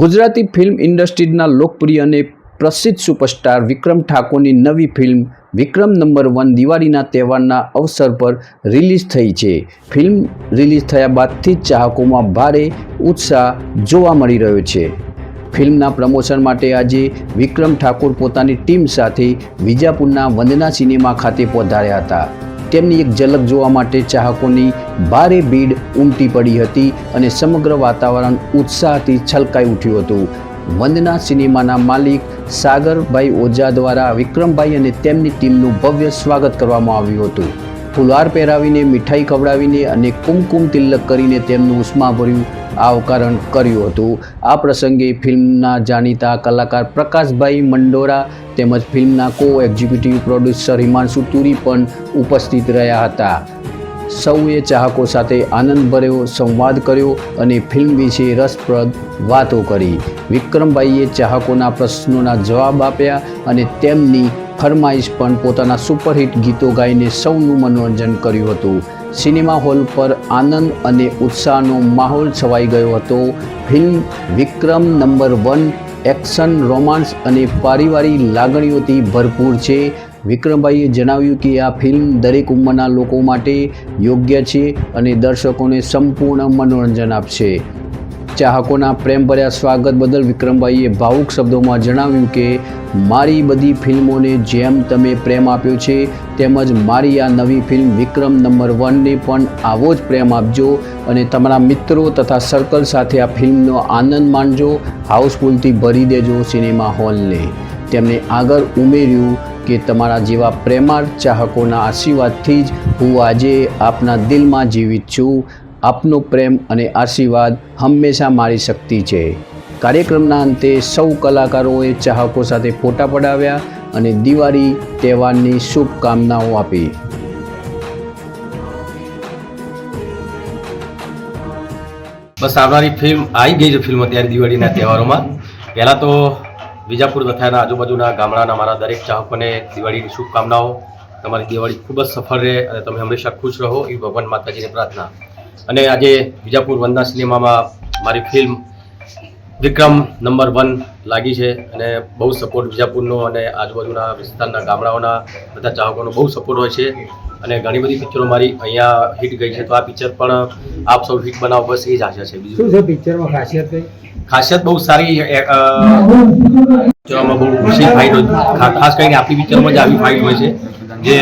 Gujarati film ઇન્ડસ્ટ્રીના લોકપ્રિય અને પ્રસિદ્ધ સુપરસ્ટાર વિક્રમ ઠાકોરની નવી ફિલ્મ વિક્રમ નંબર વન દિવાળીના તહેવારના અવસર પર રિલીઝ થઈ છે. ફિલ્મ રિલીઝ થયા બાદથી જ ચાહકોમાં ભારે ઉત્સાહ જોવા મળી રહ્યો છે. ફિલ્મના પ્રમોશન માટે આજે વિક્રમ ઠાકોર પોતાની ટીમ સાથે વિજાપુરના વંદના સિનેમા ખાતે પધાર્યા હતા. તેમની એક ઝલક જોવા માટે ચાહકોની ભારે ભીડ ઉમટી પડી હતી અને સમગ્ર વાતાવરણ ઉત્સાહથી છલકાઈ ઉઠ્યું હતું. વંદના સિનેમાના માલિક સાગરભાઈ ઓઝા દ્વારા વિક્રમભાઈ અને તેમની ટીમનું ભવ્ય સ્વાગત કરવામાં આવ્યું હતું. ફુલહાર પહેરાવીને મીઠાઈ ખવડાવીને અને કુમકુમ તિલક કરીને તેમનું ઉષ્માભર્યું આવકારણ કર્યું હતું. આ પ્રસંગે ફિલ્મના જાણીતા કલાકાર પ્રકાશભાઈ મંડોરા તેમજ ફિલ્મના કો એક્ઝિક્યુટિવ પ્રોડ્યુસર હિમાંશુ તુરી પણ ઉપસ્થિત રહ્યા હતા. સૌએ ચાહકો સાથે આનંદભર્યો સંવાદ કર્યો અને ફિલ્મ વિશે રસપ્રદ વાતો કરી. વિક્રમભાઈએ ચાહકોના પ્રશ્નોના જવાબ આપ્યા અને તેમની ફરમાઈશ પણ પોતાના સુપરહિટ ગીતો ગાઈને સૌનું મનોરંજન કર્યું હતું. સિનેમા હોલ પર આનંદ અને ઉત્સાહનો માહોલ છવાઈ ગયો હતો. Film Vikram number one, action, romance અને પારિવારિક લાગણીઓથી ભરપૂર છે. વિક્રમભાઈએ જણાવ્યું કે આ ફિલ્મ દરેક ઉંમરના લોકો માટે યોગ્ય છે અને દર્શકોને સંપૂર્ણ મનોરંજન આપશે. ચાહકોના પ્રેમભર્યા સ્વાગત બદલ વિક્રમભાઈએ ભાવુક શબ્દોમાં જણાવ્યું કે, મારી બધી ફિલ્મોને જેમ તમે પ્રેમ આપ્યો છે તેમજ મારી આ નવી ફિલ્મ વિક્રમ નંબર વનને પણ આવો જ પ્રેમ આપજો અને તમારા મિત્રો તથા સર્કલ સાથે આ ફિલ્મનો આનંદ માણજો, હાઉસફુલથી ભરી દેજો સિનેમા હોલને. તેમણે આગળ ઉમેર્યું કે, તમારા જેવા પ્રેમાળ ચાહકોના આશીર્વાદથી જ હું આજે આપના દિલમાં જીવિત છું. આપનો પ્રેમ અને આશીર્વાદ હંમેશા મારી શક્તિ છે. કાર્યક્રમના અંતે સૌ કલાકારોએ ચાહકો સાથે ફોટા પડાવ્યા અને દિવાળી તહેવારની શુભકામનાઓ આપી. બસ આવનારી ફિલ્મ આવી ગઈ છે, ફિલ્મ અત્યારે દિવાળીના તહેવારોમાં. પહેલાં તો વિજાપુર તથાના આજુબાજુના ગામડાના મારા દરેક ચાહકોને દિવાળીની શુભકામનાઓ. તમારી દિવાળી ખૂબ જ સફળ રહે અને તમે હંમેશા ખુશ રહો એ ભગવાન માતાજીને પ્રાર્થના. અને આજે વિજાપુર વંદના સિનેમામાં મારી ફિલ્મ વિક્રમ નંબર વન લાગી છે અને બહુ સપોર્ટ વિજાપુરનો અને આજુબાજુના વિસ્તારના ગામડાઓના બધા ચાહકોનો બહુ સપોર્ટ હોય છે. અને ઘણી બધી પિક્ચરો મારી અહીંયા હિટ ગઈ છે. તો આ પિક્ચર પણ આપ સૌ હિટ બનાવો બસ એ જ આશા છે. બીજું શું છે પિક્ચરમાં ખાસિયત કઈ? ખાસિયત બહુ સારી પિક્ચરોમાં બહુ ખુશી ફાઇટ ખાસ કરીને આપણી પિક્ચરમાં જ આવી ફાઇટ હોય છે. જે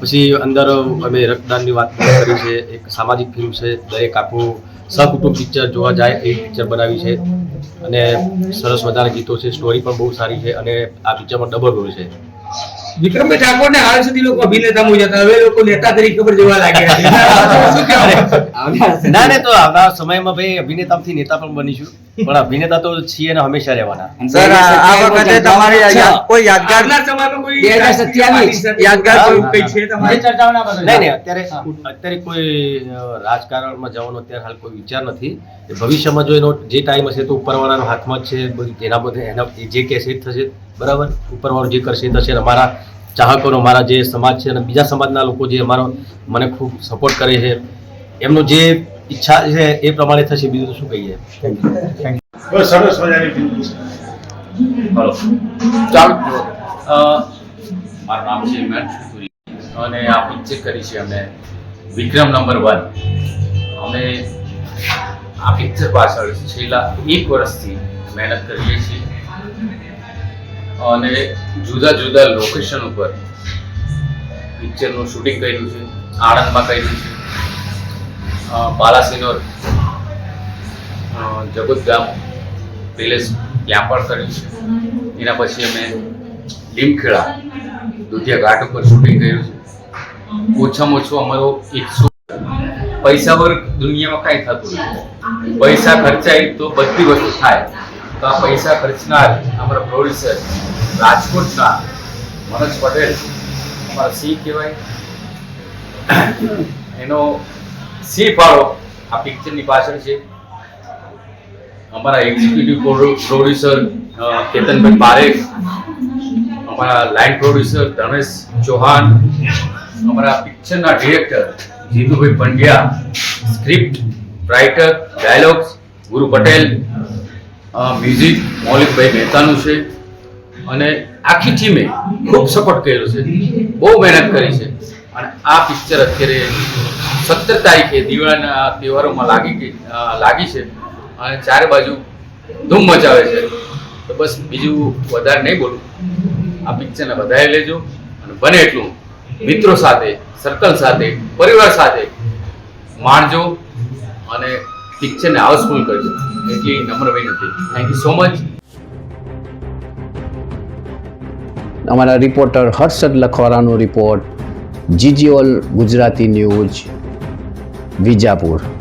પછી અંદર અમે રક્તદાનની વાત કરી છે એક સામાજિક ફિલ્મ છે દરેક આખું સહકુટુંબ પિક્ચર જોવા જાય એ પિક્ચર બનાવી છે. અને સરસ મજાના ગીતો છે સ્ટોરી પણ બહુ સારી છે અને આ પિક્ચરમાં ડબલ રોલ છે. વિક્રમભાઈ ઠાકોર ને હાલ સુધી લોકો અભિનેતા મુજબ હતા. હવે લોકો નેતા તરીકે પર જોવા લાગ્યા છે. ના ને તો આવનાર સમયમાં ભાઈ અભિનેતાથી નેતા પણ બનીશું. પણ અભિનેતા તો છીએ ને હંમેશા રહેવાના. સર આ વખતે તમારી કોઈ યાદગાર આવનાર સમયમાં કોઈ 2027 યાદગાર કોઈ કોઈ છે તમારે? નહીં નહીં અત્યારે અત્યારે કોઈ રાજકારણમાં જવાનો અત્યારે હાલ કોઈ વિચાર નથી. ભવિષ્યમાં જો એનો જે ટાઈમ હશે તો ઉપરવાળાના હાથમાં જ છે એના બધે એના એ જે કહેશે એ જ થશે. બરાબર? ઉપરવાળું જે કરશે એ થશે અને અમારા ચાહકોનો મારા જે સમાજ છે અને બીજા સમાજના લોકો જે અમારો મને ખૂબ સપોર્ટ કરે છે એમનો જે ઈચ્છા છે એ પ્રમાણે થશે. બીજું શું કહીએ? બસ સરસ મજાની ફિલ્મ છે. મારું નામ છે ઇમરાન અને આ પિક્ચર કરી છે અમે વિક્રમ નંબર વન. અમે આ પિક્ચર પાછળ છેલ્લા એક વર્ષથી મહેનત કરીએ છીએ. અને જુદા જુદા લોકેશન ઉપર પિક્ચરનું શૂટિંગ કર્યું છે. આણંદમાં કર્યું છે. બાલાસિનોર જગત ગામ પેલેસ ત્યાં પણ કર્યું છે. એના પછી અમે લીમખેડા, દુધિયા ઘાટ ઉપર શૂટિંગ કર્યું છે. ઓછામાં ઓછું અમારો એકસો પૈસા વર્ગ દુનિયામાં કાંઈ થતું નથી. પૈસા ખર્ચાય તો બધી વસ્તુ થાય. તો આ પૈસા ખર્ચનાર અમારા પ્રોડ્યુસર રાજકોટના મનોજ પટેલ, અમારા સિંહ કહેવાય. એનો સી ફાળો આ પિક્ચરની પાછળ છે. અમારા એક્ઝિક્યુટિવ પ્રોડ્યુસર કેતનભાઈ પારેખ, અમારા લાઇન પ્રોડ્યુસર ધનેશ ચૌહાણ, અમારા પિક્ચરના director Jitubhai Pandya script writer dialogues Guru Patel music મૌલિકભાઈ મહેતાનું છે. અને આખી ટીમે ખૂબ સપોર્ટ કર્યો છે. બહુ મહેનત કરી છે. અને આ પિક્ચર અત્યારે સત્તર તારીખે દિવાળીના તહેવારોમાં લાગી લાગી છે. અને ચારે બાજુ ધૂમ મચાવે છે. તો બસ બીજું વધારે નહીં બોલું. આ પિક્ચરને વધારે લેજો અને બને એટલું. મિત્રો સાથે સર્કલ સાથે, પરિવાર સાથે માણજો અને પિક્ચરને હાઉસફુલ કરજો. એટલી નમ્ર વિનંતી. થેન્ક યુ સો મચ અમારા રિપોર્ટર હર્ષદ લખવારાનો રિપોર્ટ જીજીઓલ ગુજરાતી ન્યૂઝ વિજાપુર.